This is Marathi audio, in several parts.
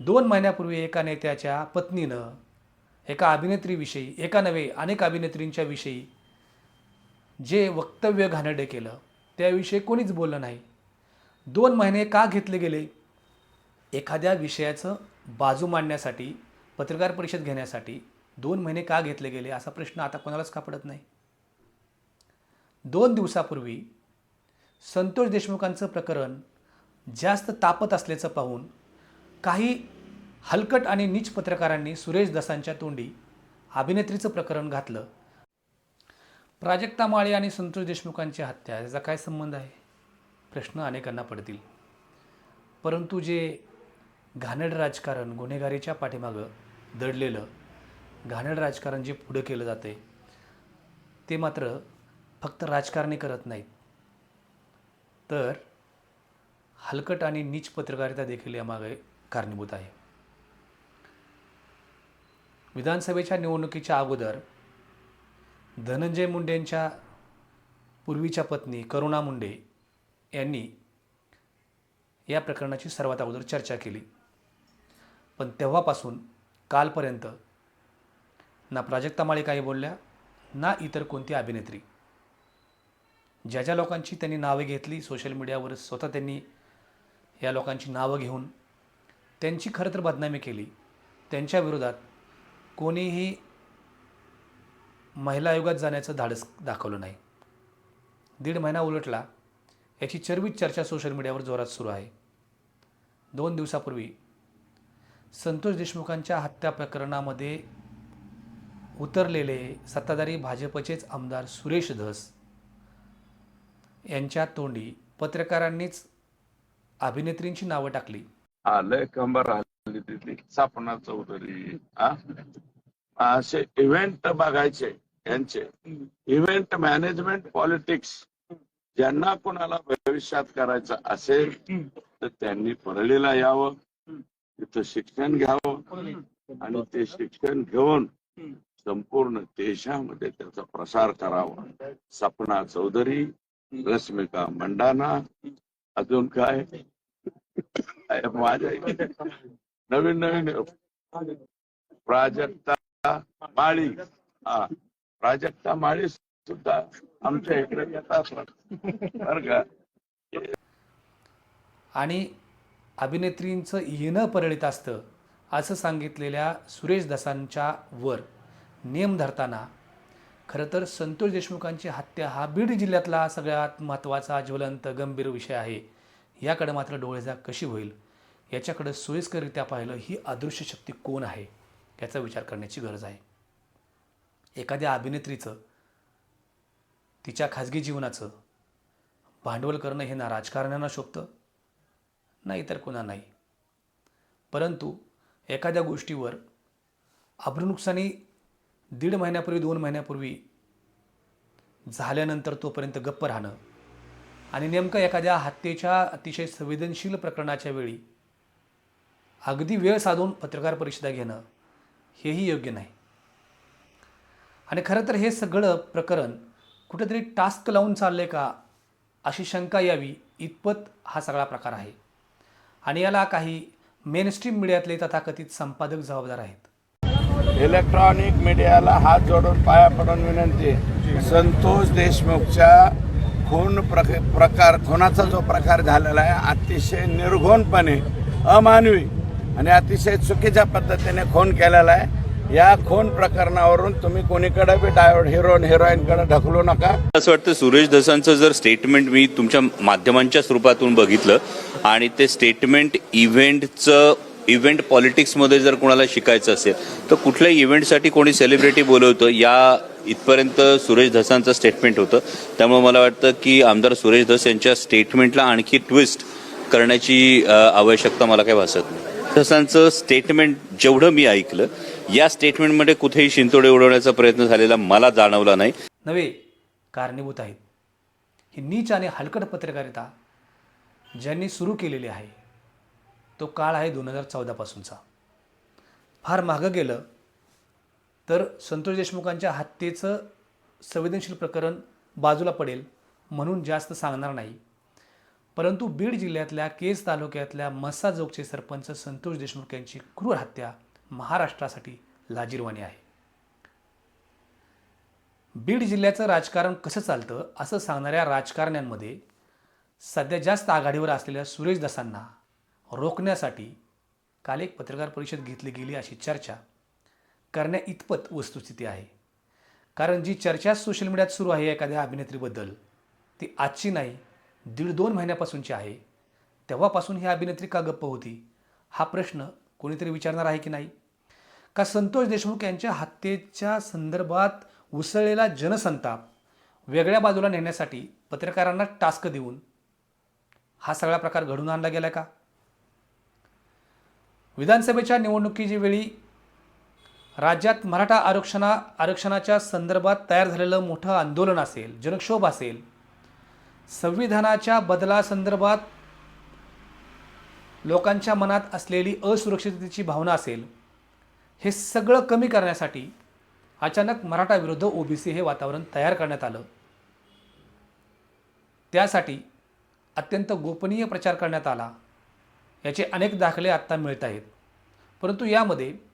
दोन महिन्यापूर्वी एका नेत्याच्या पत्नीनं एका अभिनेत्रीविषयी एका नव्हे अनेक अभिनेत्रींच्या विषयी जे वक्तव्य घाणेरडे केलं त्याविषयी कोणीच बोललं नाही. दोन महिने का घेतले गेले? एखाद्या विषयाचं बाजू मांडण्यासाठी पत्रकार परिषद घेण्यासाठी दोन महिने का घेतले गेले असा प्रश्न आता कोणालाच का पडत नाही? दोन दिवसापूर्वी संतोष देशमुखांचं प्रकरण जास्त तापत असल्याचं पाहून काही हलकट आणि नीच पत्रकारांनी सुरेश दसांच्या तोंडी अभिनेत्रीचं प्रकरण घातलं. प्राजक्ता माळे आणि संतोष देशमुखांची हत्या याचा काय संबंध आहे? प्रश्न अनेकांना पडतील. परंतु जे घाणेड राजकारण गुन्हेगारीच्या पाठीमागं दडलेलं घाणेड राजकारण जे पुढं केलं जाते ते मात्र फक्त राजकारणी करत नाहीत. तर हलकट आणि नीच पत्रकारिता देखील यामागे कारणीभूत आहे. विधानसभेच्या निवडणुकीच्या अगोदर धनंजय मुंडेंच्या पूर्वीच्या पत्नी करुणा मुंडे यांनी या प्रकरणाची सर्वात अगोदर चर्चा केली. पण तेव्हापासून कालपर्यंत ना प्राजक्ता माळी काही बोलल्या ना इतर कोणती अभिनेत्री. ज्या ज्या लोकांची त्यांनी नावे घेतली सोशल मीडियावर स्वतः त्यांनी या लोकांची नावं घेऊन त्यांची खरं तर बदनामी केली. त्यांच्या विरोधात कोणीही महिला आयोगात जाण्याचं धाडस दाखवलं नाही. दीड महिना उलटला याची चर्वित चर्चा सोशल मीडियावर जोरात सुरू आहे. दोन दिवसापूर्वी संतोष देशमुखांच्या हत्या प्रकरणामध्ये उतरलेले सत्ताधारी भाजपचेच आमदार सुरेश धस यांच्या तोंडी पत्रकारांनीच अभिनेत्रींची नावं टाकली. आलंय कंबर आली तिथली सपना चौधरी. असे इव्हेंट बघायचे यांचे. इव्हेंट मॅनेजमेंट पॉलिटिक्स ज्यांना कोणाला भविष्यात करायचं असेल तर त्यांनी परळीला यावं. तिथं शिक्षण घ्यावं. आणि ते शिक्षण घेऊन संपूर्ण देशामध्ये त्याचा प्रसार करावा. सपना चौधरी रश्मिका मंडाना अजून काय? माझ्या नवीन नवीन प्राजक्ता माळी हा प्राजक्ता माळी सुद्धा आमच्या इकडे येतात बरं का आणि अभिनेत्रींचं येणं परळीत असतं असं सांगितलेल्या सुरेश दसांच्या वर नेम धरताना खरं तर संतोष देशमुखांची हत्या हा बीड जिल्ह्यातला सगळ्यात महत्त्वाचा ज्वलंत गंभीर विषय आहे. याकडे मात्र डोळेझाक कशी होईल? याच्याकडे सोयीस्कररित्या पाहिलं ही अदृश्य शक्ती कोण आहे? याचा विचार करण्याची गरज आहे. एखाद्या अभिनेत्रीचं तिच्या खाजगी जीवनाचं भांडवल करणं हे ना राजकारण्यांना शोभतं? ना इतर कोणा नाही. परंतु एखाद्या गोष्टीवर अब्रुनुकसानी दीड महिन्यापूर्वी दोन महिन्यापूर्वी झाल्यानंतर तोपर्यंत गप्प राहणं आणि नेमकं एखाद्या हत्येच्या अतिशय संवेदनशील प्रकरणाच्या वेळी अगदी वेळ साधून पत्रकार परिषदा घेणं हेही योग्य नाही. आणि खरं तर हे सगळं प्रकरण कुठेतरी टास्क लावून चाललं आहे का अशी शंका यावी इतपत हा सगळा प्रकार आहे. आणि याला काही मेनस्ट्रीम मीडियातले तथाकथित संपादक जबाबदार आहेत. इलेक्ट्रॉनिक मीडियाला हात जोडून पाया पडून विनंती. संतोष देशमुखच्या खून प्रक- प्रकार खुनाचा जो प्रकार झालेला आहे अतिशय निर्घोणपणे अमानवी आणि अतिशय चुकीच्या पद्धतीने खून केलेला आहे. या खून प्रकरणावरून तुम्ही कोणीकडे बी डायोड हिरोईन हिरोईनकडे ढकलू नका. असं वाटतं सुरेश दसांचं जर स्टेटमेंट मी तुमच्या माध्यमांच्या स्वरूपातून बघितलं आणि ते स्टेटमेंट इव्हेंटचं इव्हेंट पॉलिटिक्समध्ये जर कोणाला शिकायचं असेल तर कुठल्याही इव्हेंटसाठी कोणी सेलिब्रिटी बोलवतं या इथपर्यंत सुरेश धसांचं स्टेटमेंट होतं. त्यामुळे मला वाटतं की आमदार सुरेश धस यांच्या स्टेटमेंटला आणखी ट्विस्ट करण्याची आवश्यकता मला काही भासत नाही. धसांचं स्टेटमेंट जेवढं मी ऐकलं या स्टेटमेंटमध्ये कुठेही शिंतोडे उडवण्याचा प्रयत्न झालेला मला जाणवला नाही. नव्हे कारणीभूत आहेत. ही नीच आणि हलकट पत्रकारिता ज्यांनी सुरू केलेली आहे तो काळ आहे दोन हजार चौदापासूनचा फार मागं गेलं तर संतोष देशमुखांच्या हत्येचं संवेदनशील प्रकरण बाजूला पडेल म्हणून जास्त सांगणार नाही. परंतु बीड जिल्ह्यातल्या केज तालुक्यातल्या मस्साजोगचे सरपंच संतोष देशमुख यांची क्रूर हत्या महाराष्ट्रासाठी लाजीरवाणी आहे. बीड जिल्ह्याचं राजकारण कसं चालतं असं सांगणाऱ्या राजकारण्यांमध्ये सध्या जास्त आघाडीवर असलेल्या सुरेश दसांना रोखण्यासाठी काल एक पत्रकार परिषद घेतली गेली अशी चर्चा करण्या इतपत वस्तुस्थिती आहे. कारण जी चर्चा सोशल मीडियात सुरू आहे एखाद्या अभिनेत्रीबद्दल ती आजची नाही दीड दोन महिन्यापासूनची आहे. तेव्हापासून ही अभिनेत्री का गप्प होती? हा प्रश्न कोणीतरी विचारणार आहे की नाही? का संतोष देशमुख यांच्या हत्येच्या संदर्भात उसळलेला जनसंताप वेगळ्या बाजूला नेण्यासाठी पत्रकारांना टास्क देऊन हा सगळा प्रकार घडून आणला गेला का? विधानसभेच्या निवडणुकीच्या वेळी राज्यात मराठा आरक्षणा आरक्षणाच्या संदर्भात तयार झालेलं मोठं आंदोलन असेल जनक्षोभ असेल संविधानाच्या बदलासंदर्भात लोकांच्या मनात असलेली असुरक्षिततेची भावना असेल हे सगळं कमी करण्यासाठी अचानक मराठा विरुद्ध ओबीसी हे वातावरण तयार करण्यात आलं. त्यासाठी अत्यंत गोपनीय प्रचार करण्यात आला याचे अनेक दाखले आत्ता मिळत आहेत. परंतु यामध्ये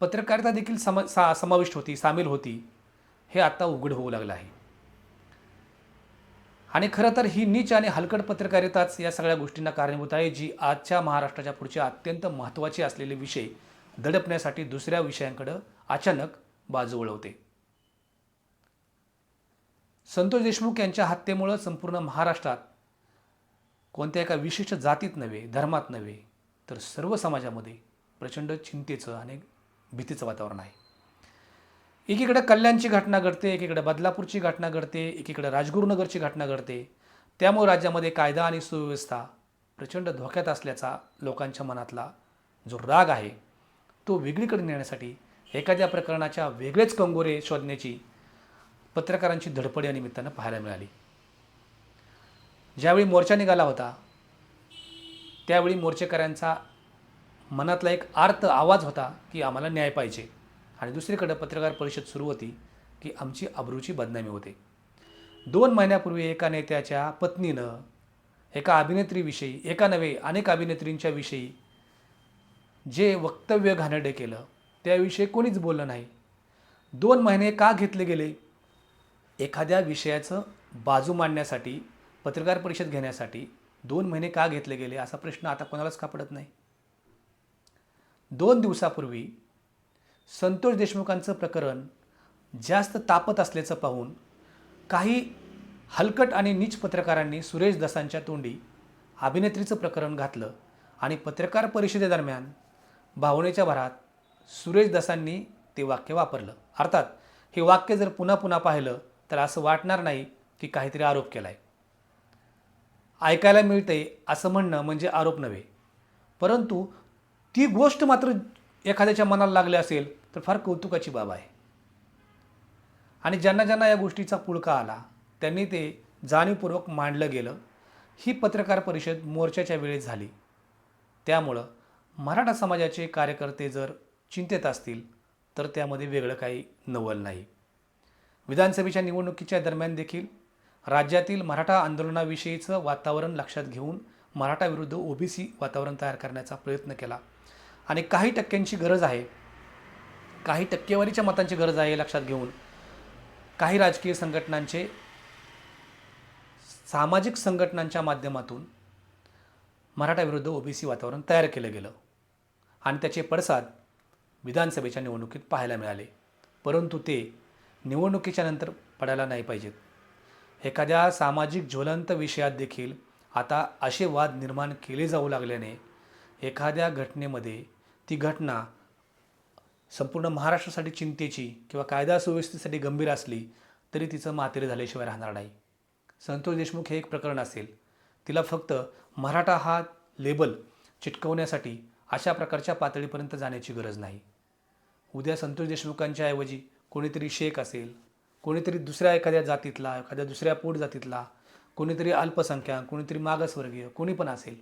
पत्रकारिता देखील सम सा समाविष्ट होती सामील होती. हे आत्ता उघड होऊ लागलं आहे. आणि खरं तर ही नीच आणि हलकट पत्रकारिताच या सगळ्या गोष्टींना कारणीभूत आहे जी आजच्या महाराष्ट्राच्या पुढचे अत्यंत महत्त्वाचे असलेले विषय दडपण्यासाठी दुसऱ्या विषयांकडं अचानक बाजू वळवते. संतोष देशमुख यांच्या हत्येमुळं संपूर्ण महाराष्ट्रात कोणत्या एका विशिष्ट जातीत नव्हे धर्मात नव्हे तर सर्व समाजामध्ये प्रचंड चिंतेचं आणि भीतीचं वातावरण आहे. एकीकडे कल्याणची घटना घडते एकीकडे बदलापूरची घटना घडते एकीकडे राजगुरुनगरची घटना घडते. त्यामुळे राज्यामध्ये कायदा आणि सुव्यवस्था प्रचंड धोक्यात असल्याचा लोकांच्या मनातला जो राग आहे तो वेगळीकडे नेण्यासाठी एखाद्या प्रकरणाच्या वेगळेच कंगोरे शोधण्याची पत्रकारांची धडपड या निमित्तानं पाहायला मिळाली. ज्यावेळी मोर्चा निघाला होता त्यावेळी मोर्चेकऱ्यांचा मनातला एक आर्त आवाज होता की आम्हाला न्याय पाहिजे. आणि दुसरीकडे पत्रकार परिषद सुरू होती की आमची अब्रूची बदनामी होते. दोन महिन्यापूर्वी एका नेत्याच्या पत्नीनं एका अभिनेत्रीविषयी एका नव्हे अनेक अभिनेत्रींच्या विषयी जे वक्तव्य घाणेरडे केलं त्याविषयी कोणीच बोललं नाही. दोन महिने का घेतले गेले? एखाद्या विषयाचं बाजू मांडण्यासाठी पत्रकार परिषद घेण्यासाठी दोन महिने का घेतले गेले असा प्रश्न आता कोणालाच का पडत नाही? दोन दिवसापूर्वी संतोष देशमुखांचं प्रकरण जास्त तापत असल्याचं पाहून काही हलकट आणि नीच पत्रकारांनी सुरेश दसांच्या तोंडी अभिनेत्रीचं प्रकरण घातलं आणि पत्रकार परिषदेदरम्यान भावनेच्या भरात सुरेश दसांनी ते वाक्य वापरलं. अर्थात हे वाक्य जर पुन्हा पुन्हा पाहिलं तर असं वाटणार नाही की काहीतरी आरोप केला आहे ऐकायला मिळते असं म्हणणं म्हणजे आरोप नव्हे. परंतु ती गोष्ट मात्र एखाद्याच्या मनाला लागली असेल तर फार कौतुकाची बाब आहे. आणि ज्यांना ज्यांना या गोष्टीचा पुळका आला त्यांनी ते जाणीवपूर्वक मांडलं गेलं. ही पत्रकार परिषद मोर्चाच्या वेळेत झाली. त्यामुळं मराठा समाजाचे कार्यकर्ते जर चिंतेत असतील तर त्यामध्ये वेगळं काही नवल नाही. विधानसभेच्या निवडणुकीच्या दरम्यान देखील राज्यातील मराठा आंदोलनाविषयीचं वातावरण लक्षात घेऊन मराठा विरुद्ध ओबीसी वातावरण तयार करण्याचा प्रयत्न केला. आणि काही टक्क्यांची गरज आहे. काही टक्केवारीच्या मतांची गरज आहे लक्षात घेऊन. काही राजकीय संघटनांचे सामाजिक संघटनांच्या माध्यमातून मराठाविरुद्ध ओबीसी वातावरण तयार केलं गेलं. आणि त्याचे पडसाद विधानसभेच्या निवडणुकीत पाहायला मिळाले. परंतु ते निवडणुकीच्या नंतर पडायला नाही पाहिजेत. एखाद्या सामाजिक ज्वलंत विषयात देखील आता असे वाद निर्माण केले जाऊ लागल्याने एखाद्या घटनेमध्ये ती घटना संपूर्ण महाराष्ट्रासाठी चिंतेची किंवा कायदा सुव्यवस्थेसाठी गंभीर असली तरी तिचं मातेरे झाल्याशिवाय राहणार नाही. संतोष देशमुख हे एक प्रकरण असेल. तिला फक्त मराठा हा लेबल चिटकवण्यासाठी अशा प्रकारच्या पातळीपर्यंत जाण्याची गरज नाही. उद्या संतोष देशमुखांच्या ऐवजी कोणीतरी शेख असेल कोणीतरी दुसऱ्या एखाद्या जातीतला एखाद्या दुसऱ्या पोट जातीतला कोणीतरी अल्पसंख्याक कोणीतरी मागासवर्गीय कोणी पण असेल.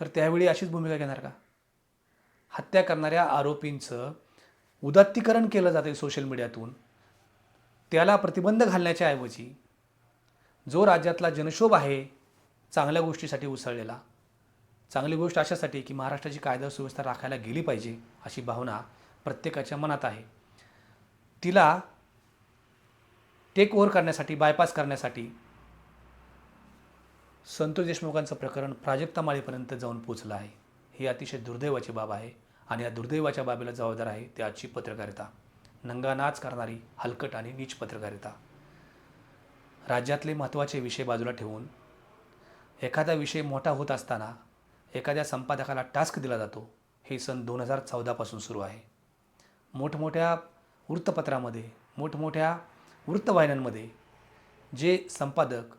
तर त्यावेळी अशीच भूमिका घेणार का? हत्या करणाऱ्या आरोपींचं उदात्तीकरण केलं जाते सोशल मीडियातून त्याला प्रतिबंध घालण्याच्या ऐवजी जो राज्यातला जनशोभ आहे चांगल्या गोष्टीसाठी उसळलेला. चांगली गोष्ट अशासाठी की महाराष्ट्राची कायदा सुव्यवस्था राखायला गेली पाहिजे अशी भावना प्रत्येकाच्या मनात आहे. तिला टेक ओव्हर करण्यासाठी बायपास करण्यासाठी संतोष देशमुखांचं प्रकरण प्राजक्ता माळीपर्यंत जाऊन पोचलं आहे. ही अतिशय दुर्दैवाची बाब आहे आणि या दुर्दैवाच्या बाबीला जबाबदार आहे ती आजची पत्रकारिता. नंगानाच करणारी हलकट आणि नीच पत्रकारिता. राज्यातले महत्त्वाचे विषय बाजूला ठेवून एखादा विषय मोठा होत असताना एखाद्या संपादकाला टास्क दिला जातो हे सन दोन हजार चौदापासून सुरू आहे. मोठमोठ्या वृत्तपत्रामध्ये मोठमोठ्या वृत्तवाहिन्यांमध्ये जे संपादक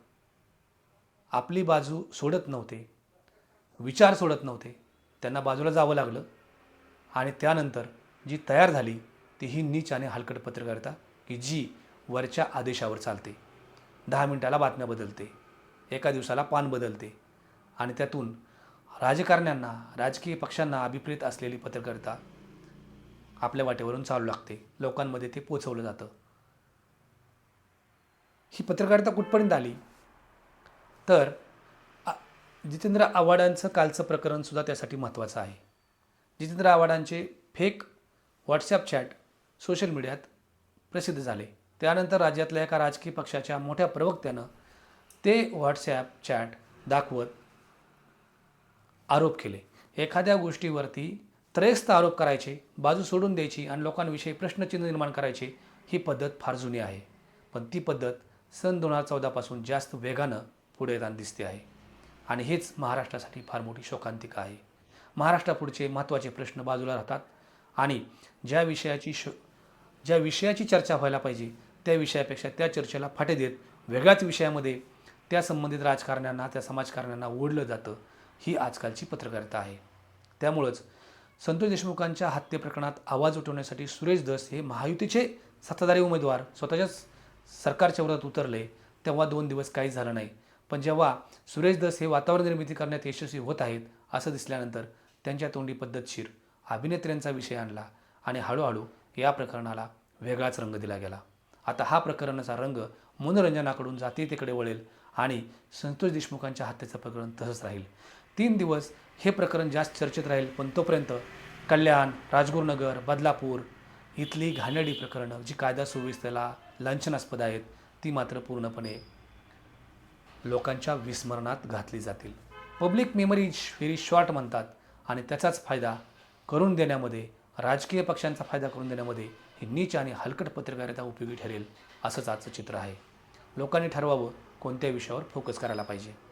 आपली बाजू सोडत नव्हते विचार सोडत नव्हते त्यांना बाजूला जावं लागलं आणि त्यानंतर जी तयार झाली ती ही नीच आणि हलकट पत्रकारिता की जी वरच्या आदेशावर चालते. दहा मिनिटाला बातम्या बदलते एका दिवसाला पान बदलते आणि त्यातून राजकारण्यांना राजकीय पक्षांना अभिप्रेत असलेली पत्रकारिता आपल्या वाटेवरून चालू लागते. लोकांमध्ये ते पोचवलं जातं. ही पत्रकारिता कुठपर्यंत आली? तर जितेंद्र आव्हाडांचं कालचं प्रकरणसुद्धा त्यासाठी महत्त्वाचं आहे. जितेंद्र आव्हाडांचे फेक व्हॉट्सॲप चॅट सोशल मीडियात प्रसिद्ध झाले. त्यानंतर राज्यातल्या एका राजकीय पक्षाच्या मोठ्या प्रवक्त्यानं ते व्हॉट्सॲप चॅट दाखवत आरोप केले. एखाद्या गोष्टीवरती त्रयस्त आरोप करायचे बाजू सोडून द्यायची आणि लोकांविषयी प्रश्नचिन्ह निर्माण करायचे ही पद्धत फार जुनी आहे. पण ती पद्धत सन दोन हजार चौदापासून जास्त वेगानं पुढे येताना दिसते आहे. आणि हेच महाराष्ट्रासाठी फार मोठी शोकांतिका आहे. महाराष्ट्रापुढचे महत्त्वाचे प्रश्न बाजूला राहतात आणि ज्या विषयाची श ज्या विषयाची चर्चा व्हायला पाहिजे त्या विषयापेक्षा त्या चर्चेला फाटे देत वेगळ्याच विषयामध्ये त्या संबंधित राजकारण्यांना त्या समाजकारण्यांना ओढलं जातं ही आजकालची पत्रकारिता आहे. त्यामुळंच संतोष देशमुखांच्या हत्येप्रकरणात आवाज उठवण्यासाठी सुरेश दस हे महायुतीचे सत्ताधारी उमेदवार स्वतःच्याच सरकारच्या विरोधात उतरले तेव्हा दोन दिवस काहीच झालं नाही. पण जेव्हा सुरेश दस हे वातावरण निर्मिती करण्यात यशस्वी होत आहेत असं दिसल्यानंतर त्यांच्या तोंडी पद्धतशीर अभिनेत्र्यांचा विषय आणला आणि हळूहळू या प्रकरणाला वेगळाच रंग दिला गेला. आता हा प्रकरणाचा रंग मनोरंजनाकडून जातीयतेकडे वळेल आणि संतोष देशमुखांच्या हत्येचं प्रकरण तसंच राहील. तीन दिवस हे प्रकरण जास्त चर्चेत राहील पण तोपर्यंत कल्याण राजगुरुनगर बदलापूर इथली घाणेरडी प्रकरणं जी कायदा सुव्यवस्थेला लांछनास्पद आहेत ती मात्र पूर्णपणे लोकांच्या विस्मरणात घातली जातील. पब्लिक मेमरीज व्हेरी शॉर्ट म्हणतात आणि त्याचाच फायदा करून देण्यामध्ये राजकीय पक्षांचा फायदा करून देण्यामध्ये ही नीच आणि हलकट पत्रकारिता उपयोगी ठरेल असंच आजचं चित्र आहे. लोकांनी ठरवावं कोणत्या विषयावर फोकस करायला पाहिजे.